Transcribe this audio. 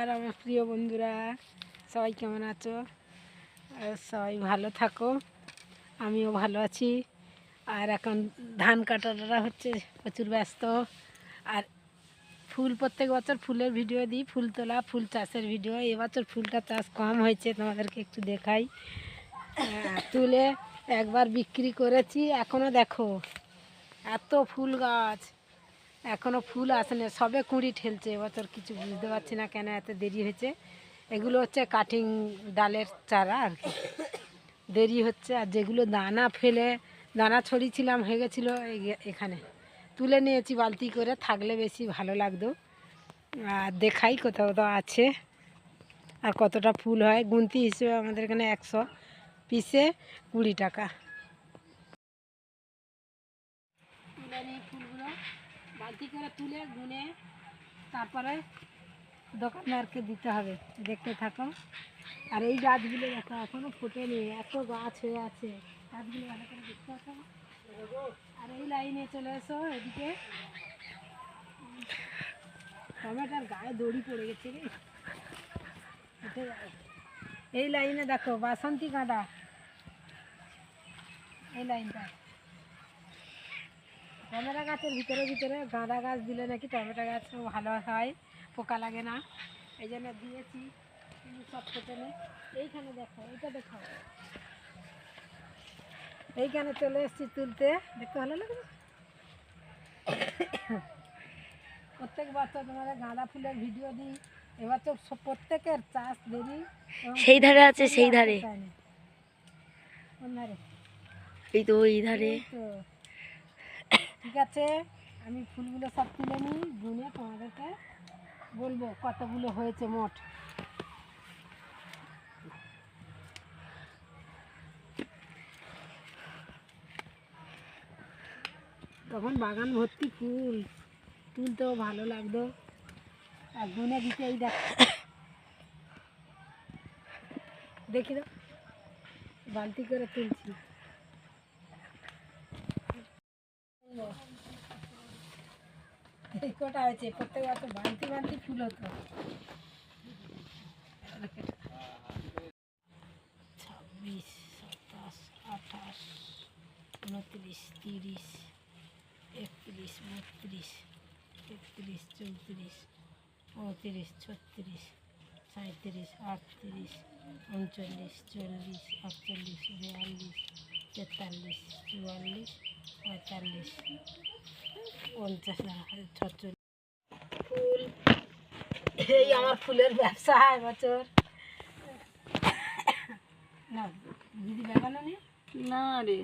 আর আমার প্রিয় বন্ধুরা, সবাই কেমন আছো? সবাই ভালো থাকো, আমিও ভালো আছি। আর এখন ধান কাটাটা হচ্ছে, প্রচুর ব্যস্ত। আর ফুল, প্রত্যেক বছর ফুলের ভিডিও দিই, ফুল তোলা, ফুল চাষের ভিডিও। এবছর ফুলটা চাষ কম হয়েছে, তোমাদেরকে একটু দেখাই। তুলে একবার বিক্রি করেছি এখনও দেখো, এত ফুল গাছ। এখনও ফুল আসেনি, সবে কুঁড়ি ঠেলছে এবছর কিছু বুঝতে পারছি না কেন এত দেরি হয়েছে। এগুলো হচ্ছে কাটিং ডালের চারা আর কি। দেরি হচ্ছে আর যেগুলো দানা ফেলে, দানা ছড়িয়েছিলাম হয়ে গেছিল এখানে। তুলে নিয়েছি বালতি করে, থাকলে বেশি ভালো লাগতো। আর দেখাই কোথাও কোথাও আছে আর কতটা ফুল হয়। গুনতি হিসেবে আমাদের এখানে একশো পিসে কুড়ি টাকা। ফুলগুলো। বালতি করে তুলে, গুনে তারপরে দোকানদারকে দিতে হবে। দেখতে থাকো। আর এই গাছগুলো দেখো, এখনও ফোটেনি। এত গাছ হয়ে আছে। গাছগুলো ভালো করে দেখতে থাকো। আর এই লাইনে চলে এসো, এদিকে। টমেটার গায়ে দড়ি পড়ে গেছে রে। এই লাইনে দেখো, বাসন্তী কাঁদা এই লাইনটা। টমেটো গাছের ভিতরে ভিতরে গাঁদা গাছ দিলে নাকি টমেটো গাছ ভালো হয় পোকা লাগে না। এই জন্য দিয়েছি কিন্তু সব কেটে নেই এইখানে দেখো এইটা দেখো। এইখানে চলে এসেছি তুলতে। দেখতে ভালো লাগবে প্রত্যেক বছর তোমাদের গাঁদা ফুলের ভিডিও দিই। এবার তো সব- প্রত্যেকের চাষ দেরি সেই ধারে আছে সেই ধারে। ধারে এই তো ওই ধারে। এই তো। ঠিক আছে? আমি ফুলগুলো সব তুলে নিই, গুনে তোমাদেরকে বলব কতগুলো হয়েছে মোট। তখন বাগান ভর্তি ফুল, তুলতেও ভালো লাগতো। আর গুনে দিতে এই দেখ। দেখি বালতি করে তুলছি এই কটা হয়েছে প্রত্যেক বছর বালতি বালতি ফুল হতো। ছাব্বিশ, সাতাশ, আঠাশ, উনত্রিশ, তিরিশ, একত্রিশ, বত্রিশ, তেত্রিশ, চৌত্রিশ, পঁয়ত্রিশ, ছত্রিশ সাঁত্রিশ আটত্রিশ, উনচল্লিশ, চল্লিশ, আটচল্লিশ, বিয়াল্লিশ, তেতাল্লিশ, চুয়াল্লিশ, পঁয়তাল্লিশ পঞ্চাশ ছচল্লিশ। ফুল। এই আমার ফুলের ব্যবসা এবছর না দিদি বেগানো নেই না রে।